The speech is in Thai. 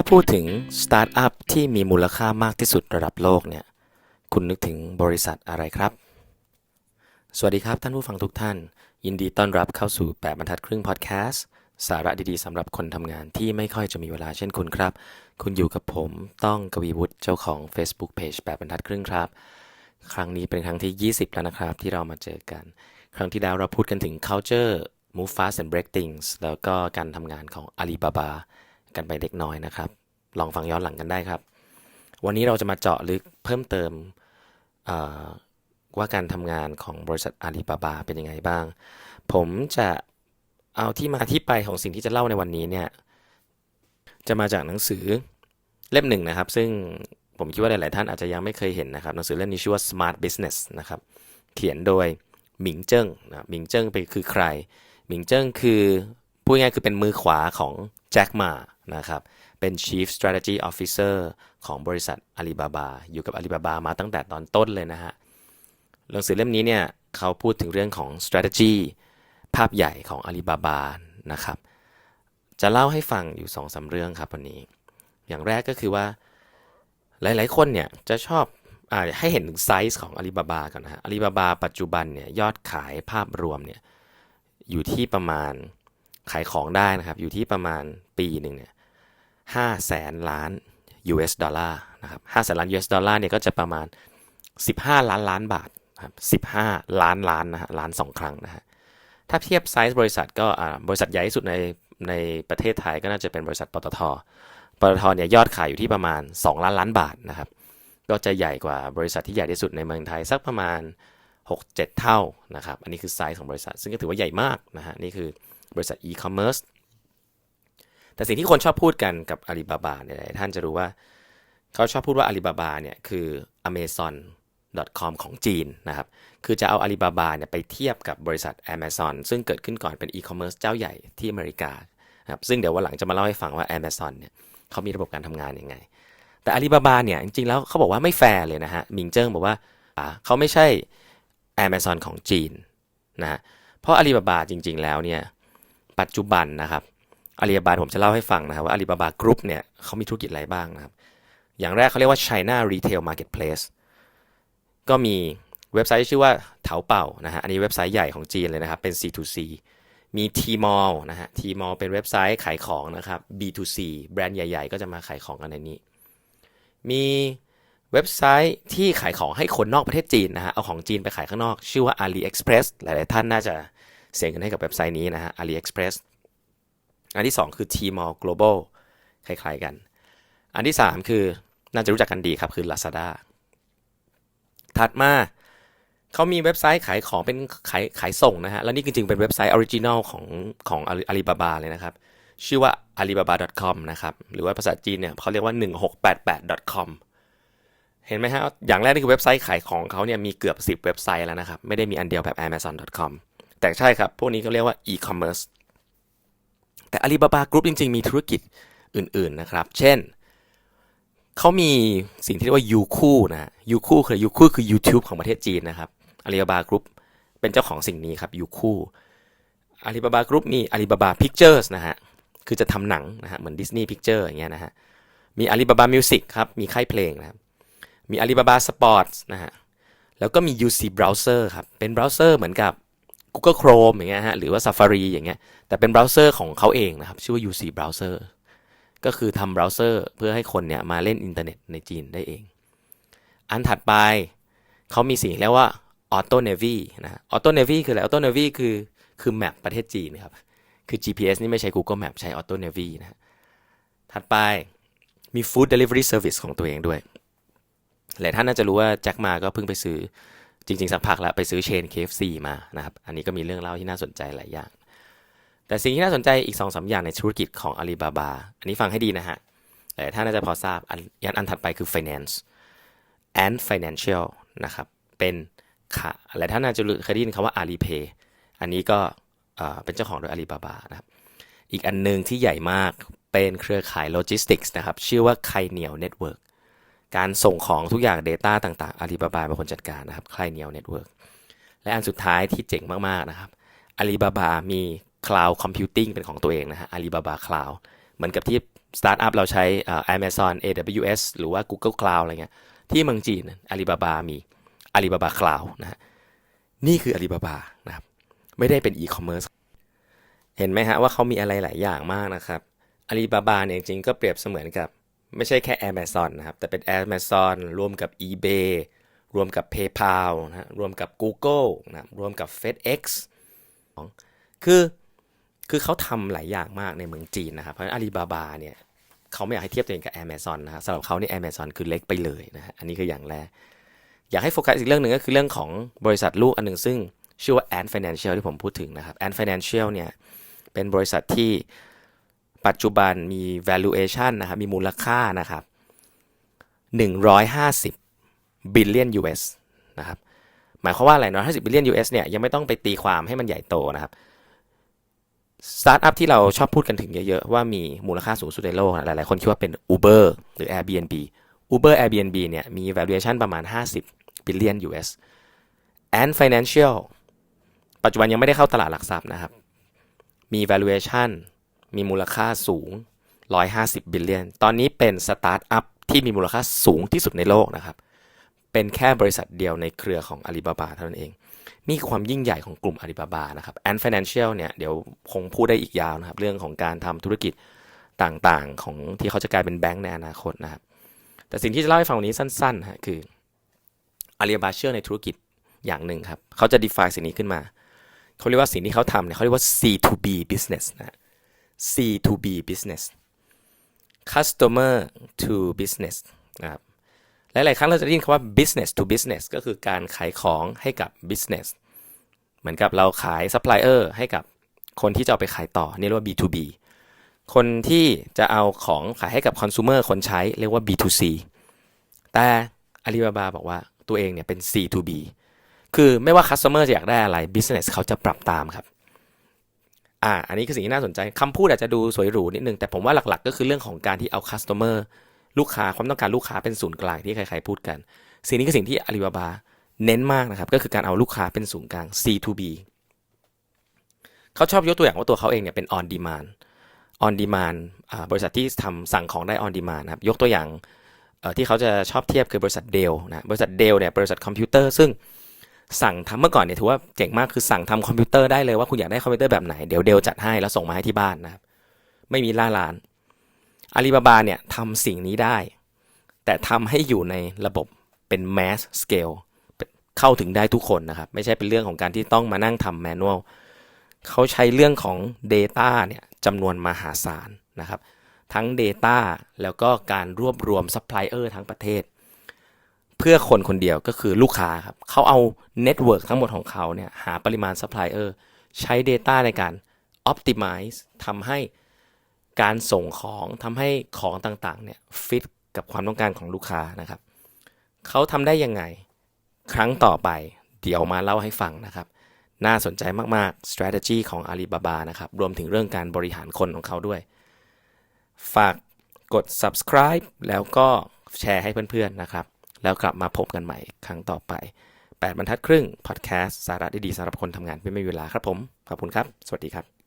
ถ้าพูดถึงสตาร์ทอัพที่มีมูลค่ามากที่สุดระดับโลกเนี่ย คุณนึกถึงบริษัทอะไรครับ สวัสดีครับท่านผู้ฟังทุกท่าน ยินดีต้อนรับเข้าสู่ 8บรรทัดครึ่งพอดแคสต์สาระดีๆสำหรับคนทำงานที่ไม่ค่อยจะมีเวลาเช่นคุณครับ คุณอยู่กับผมต้องกวีวุฒิเจ้าของ Facebook Page 8บรรทัดครึ่งครับ ครั้งนี้เป็นครั้งที่ 20 แล้วนะครับ ที่เรามาเจอกัน ครั้งที่แล้วเราพูดกันถึง culture move fast and break things แล้วก็การทำงานของ Alibaba กันไปเล็กน้อยนะครับ ลองฟังย้อนหลังกันได้ครับ วันนี้เราจะมาเจาะลึกเพิ่มเติมว่าการทำงานของบริษัทอาลีบาบาเป็นยังไงบ้าง ผมจะเอาที่มาที่ไปของสิ่งที่จะเล่าในวันนี้เนี่ย จะมาจากหนังสือเล่มหนึ่งนะครับ ซึ่งผมคิดว่าหลาย ๆ ท่านอาจจะยังไม่เคยเห็นนะครับ หนังสือเล่มนี้ชื่อว่า Smart Business นะครับ เขียนโดยหมิงเจิ้งนะหมิงเจิ้งไปคือใคร หมิงเจิ้งคือ พูดง่ายคือเป็นมือขวาของแจ็คมานะครับ เป็น Chief Strategy Officer ของบริษัทอาลีบาบาอยู่กับอาลีบาบามาตั้งแต่ตอนต้นเลยนะฮะหนังสือเล่มนี้เนี่ยเขาพูดถึงเรื่องของ strategy ภาพใหญ่ของอาลีบาบานะครับ จะเล่าให้ฟังอยู่2อสาเรื่องครับวันนี้ อย่างแรกก็คือว่าหลาย ๆ คนเนี่ยจะชอบอให้เห็นถึงไซส์ของอาลีบาบาก่อนนะฮะอาลีบาบาปัจจุบันเนี่ยยอดขายภาพรวมเนี่ยอยู่ที่ประมาณ ขายของได้นะครับ อยู่ที่ประมาณปีหนึ่งเนี่ยห้าแสนล้าน US ดอลลาร์นะครับห้าแสนล้าน US ดอลลาร์เนี่ยก็จะประมาณ 15 ล้านล้านบาทครับ15 ล้านล้านนะฮะล้านสองครั้งนะฮะถ้าเทียบไซส์บริษัทก็อ่าบริษัทใหญ่ที่สุดในในประเทศไทยก็น่าจะเป็นบริษัทปตทปตทเนี่ยยอดขายอยู่ที่ประมาณ 2 ล้านล้านบาทนะครับก็จะใหญ่กว่าบริษัทที่ใหญ่ที่สุดในเมืองไทยสักประมาณ 6-7 เท่านะครับอันนี้คือไซส์ของบริษัท ซึ่งก็ถือว่าใหญ่มากนะฮะนี่คือ บริษัทอีคอมเมิร์ซแต่สิ่งที่คนชอบพูดกันกับอาลีบาบาเนี่ยท่านจะรู้ว่าเขาชอบพูดว่าอาลีบาบาเนี่ยคือ amazon.com ของจีนนะครับ คือจะเอาอาลีบาบาเนี่ยไปเทียบกับบริษัท Amazon ซึ่งเกิดขึ้นก่อนเป็นอีคอมเมิร์ซเจ้าใหญ่ที่อเมริกาครับซึ่งเดี๋ยววันหลังจะมาเล่าให้ฟังว่า Amazon เนี่ยเขามีระบบการทำงานยังไง แต่อาลีบาบาเนี่ยจริงๆแล้วเขาบอกว่าไม่แฟร์เลยนะฮะมิงเจิ้งบอกว่าเขาไม่ใช่ Amazon ของจีนนะฮะเพราะอาลีบาบาจริง ๆ แล้วเนี่ย ปัจจุบันนะครับอาลีบาบาผมจะเล่าให้ฟังนะครับว่าอาลีบาบากรุ๊ปเนี่ยเขามีธุรกิจอะไรบ้างนะครับ อย่างแรกเขาเรียกว่า China Retail Marketplace ก็มีเว็บไซต์ชื่อว่าเถาเป่านะฮะอันนี้เว็บไซต์ใหญ่ของจีนเลยนะครับเป็น C2C มี Tmall นะฮะ Tmall เป็นเว็บไซต์ขายของนะครับ B2C แบรนด์ใหญ่ ๆ ก็จะมาขายของกันในนี้ มีเว็บไซต์ที่ขายของให้คนนอกประเทศจีนนะฮะเอาของจีนไปขายข้างนอก ชื่อว่า AliExpress หลาย ๆ ท่านน่าจะ เสียเงินให้กับเว็บไซต์นี้นะฮะ AliExpress อันที่ 2 คือ Tmall Global คล้ายๆกัน อันที่ 3 คือน่าจะรู้จักกันดีครับคือ Lazada ถัดมาเขามีเว็บไซต์ขายของเป็นขายขายส่งนะฮะ แล้วนี่จริงๆ เป็นเว็บไซต์ออริจินอลของของอาลีบาบาเลยนะครับ ชื่อว่า alibaba.com นะครับ หรือว่าภาษาจีนเนี่ยเขาเรียกว่า 1688.com เห็นไหมฮะ อย่างแรกนี่คือเว็บไซต์ขายของเขาเนี่ยมีเกือบ 10 เว็บไซต์แล้วนะครับ ไม่ได้มีอันเดียวแบบ amazon.com แต่ใช่ครับ พวกนี้เขาเรียกว่า e-commerce แต่ Alibaba Group จริง ๆ มีธุรกิจอื่น ๆ นะครับ เช่น เขามีสิ่งที่เรียกว่า Youku นะฮะ Youku คือ Youku คือ YouTube ของประเทศจีนนะครับ Alibaba Group เป็นเจ้าของสิ่งนี้ครับ Youku Alibaba Group มี Alibaba Pictures นะฮะ คือจะทำหนังนะฮะ เหมือน Disney Picture อย่างเงี้ยนะฮะ มี Alibaba Music ครับ มีค่ายเพลงนะครับ มี Alibaba Sports นะฮะ แล้วก็มี UC Browser ครับ เป็นเบราว์เซอร์เหมือนกับ Google Chrome อย่างเงี้ยฮะหรือว่า Safari อย่างเงี้ยแต่เป็นเบราว์เซอร์ของเขาเองนะครับ ชื่อว่า UC Browser ก็คือทำเบราว์เซอร์เพื่อให้คนเนี่ยมาเล่นอินเทอร์เน็ตในจีนได้เอง อันถัดไปเขามีสิ่งเรียกว่า Auto Navy นะ Auto Navy คืออะไร Auto Navy คือคือแมปประเทศจีนครับ คือ GPS นี่ไม่ใช้ Google Map ใช้ Auto Navy นะฮะถัดไปมี Food Delivery Service ของตัวเองด้วย หลายท่านน่าจะรู้ว่าแจ็คมาก็เพิ่งไปซื้อ จริง ๆ สักพักแล้วไปซื้อเชน KFC มานะครับ อันนี้ก็มีเรื่องเล่าที่น่าสนใจหลายอย่าง แต่สิ่งที่น่าสนใจอีก2อสอย่างในธุรกิจของ Alibaba อันนี้ฟังให้ดีนะฮะหลายท่านน่าจะพอทราบอันยันอันถัดไปคือ finance and financial นะครับ เป็นค่ะหลายท่านน่าจะเคยได้ยินคำว่า Alipay อันนี้ก็เป็นเจ้าของโดย Alibaba นะครับ อีกอันหนึ่งที่ใหญ่มากเป็นเครือข่ายโลจิสติกส์นะครับ ชื่อว่าไคเนียวเน็ตเวิร์ก การส่งของทุกอย่าง Data ต่างๆ Alibaba เป็นคนจัดการนะครับไคเนียวเน็ตเวิร์กและอันสุดท้ายที่เจ๋งมากๆนะครับ Alibaba มี Cloud Computing เป็นของตัวเองนะฮะ Alibaba Cloud เหมือนกับที่สตาร์ทอัพเราใช้เอ่อ Amazon AWS หรือว่า Google Cloud อะไรเงี้ยที่เมืองจีนอาลีบาบามีอาลีบาบาคลาวนะฮะนี่คืออาลีบาบานะครับไม่ได้เป็นอีคอมเมิร์ซเห็นไหมฮะว่าเขามีอะไรหลายอย่างมากนะครับอาลีบาบาเนี่ยจริงๆก็เปรียบเสมือนกับ ไม่ใช่แค่ Amazon นะครับ แต่เป็น Amazon รวมกับ eBay รวมกับ PayPal นะฮะรวมกับ Google นะรวมกับ FedEx คือคือเขาทำหลายอย่างมากในเมืองจีนนะครับ เพราะฉะนั้นอาลีบาบาเนี่ยเขาไม่อยากให้เทียบตัวเองกับ Amazon นะฮะสำหรับเขานี่ Amazon คือเล็กไปเลยนะฮะอันนี้คืออย่างแรก อยากให้โฟกัสอีกเรื่องหนึ่งก็คือเรื่องของบริษัทลูกอันหนึ่งซึ่งชื่อว่า Ant Financial ที่ผมพูดถึงนะครับ Ant Financial เนี่ยเป็นบริษัทที่ ปัจจุบันมี valuation นะครับมีมูลค่านะครับ150 billion US นะครับหมายความว่าอะไรเนาะ50 billion US เนี่ยยังไม่ต้องไปตีความให้มันใหญ่โตนะครับสตาร์ทอัพที่เราชอบพูดกันถึงเยอะๆ ว่ามีมูลค่าสูงสุดในโลกหลายๆ คนคิดว่าเป็น Uber หรือ Airbnb Uber Airbnb เนี่ยมี valuation ประมาณ 50 billion US and financial ปัจจุบันยังไม่ได้เข้าตลาดหลักทรัพย์นะครับ มี valuation มีมูลค่าสูง 150 billion ตอนนี้เป็นสตาร์ทอัพที่มีมูลค่าสูงที่สุดในโลกนะครับ เป็นแค่บริษัทเดียวในเครือของ Alibaba เท่านั้นเอง นี่ความยิ่งใหญ่ของกลุ่ม Alibaba นะครับ and financial เนี่ยเดี๋ยวคงพูดได้อีกยาวนะครับ เรื่องของการทำธุรกิจต่างๆ ของที่เขาจะกลายเป็นแบงก์ในอนาคตนะครับ แต่สิ่งที่จะเล่าให้ฟังวันนี้สั้นๆฮะคือ Alibaba เชื่อในธุรกิจอย่างหนึ่งครับ เขาจะ define สิ่งนี้ขึ้นมา เขาเรียกว่าสิ่งที่เขาทำเนี่ยเขาเรียกว่า C2B business นะ C2B business customer to business นะครับหลาย ๆ ครั้งเราจะได้ยินคำว่า business to business ก็คือการขายของให้กับ business เหมือนกับเราขาย supplier ให้กับคนที่จะเอาไปขายต่อ นี่เรียกว่า B2B คนที่จะเอาของขายให้กับ consumer คนใช้เรียกว่า B2C แต่ Alibaba บอกว่าตัวเองเนี่ยเป็น C2B คือไม่ว่า customer จะอยากได้อะไร business เขาจะปรับตามครับ อ่า อันนี้คือสิ่งที่น่าสนใจคำพูดอาจจะดูสวยหรูนิดนึง แต่ผมว่าหลักๆ ก็คือเรื่องของการที่เอา customer ลูกค้าความต้องการลูกค้าเป็นศูนย์กลางที่ใครๆพูดกัน สิ่งนี้คือสิ่งที่ Alibaba เน้นมากนะครับ ก็คือการเอาลูกค้าเป็นศูนย์กลาง C2B เขาชอบยกตัวอย่างว่าตัวเขาเองเนี่ยเป็น on demand on demand อ่าบริษัทที่ทำสั่งของได้ on demand นะครับ ยกตัวอย่างเอ่อที่เขาจะชอบเทียบคือบริษัทเดลนะ บริษัทเดลเนี่ย บริษัทคอมพิวเตอร์ซึ่ง สั่งทำเมื่อก่อนเนี่ยถือว่าเจ๋งมากคือสั่งทำคอมพิวเตอร์ได้เลยว่าคุณอยากได้คอมพิวเตอร์แบบไหนเดี๋ยวเดลจัดให้แล้วส่งมาให้ที่บ้านนะครับไม่มีล่าร้านอาลีบาบาเนี่ยทำสิ่งนี้ได้ แต่ทำให้อยู่ในระบบเป็น mass scale เข้าถึงได้ทุกคนนะครับ ไม่ใช่เป็นเรื่องของการที่ต้องมานั่งทำ manual เขาใช้เรื่องของ Data เนี่ยจำนวนมหาศาลนะครับ ทั้ง Data แล้วก็การรวบรวม Supplier ทั้งประเทศ เพื่อคนคนเดียวก็คือลูกค้าครับเขาเอา Network ทั้งหมดของเขาเนี่ยหาปริมาณ Supplier ใช้ Data ในการ Optimize ทำให้การส่งของทำให้ของต่างๆเนี่ยฟิตกับความต้องการของลูกค้านะครับเขาทำได้ยังไงครั้งต่อไปเดี๋ยวมาเล่าให้ฟังนะครับ น่าสนใจมากๆ strategy ของ Alibaba นะครับรวมถึงเรื่องการบริหารคนของเขาด้วย ฝากกด subscribe แล้วก็แชร์ให้เพื่อนๆนะครับ แล้วกลับมาพบกันใหม่ครั้งต่อไป 8 บรรทัดครึ่งพอดแคสต์สาระดีๆสำหรับคนทำงานไม่มีเวลาครับผม ขอบคุณครับ สวัสดีครับ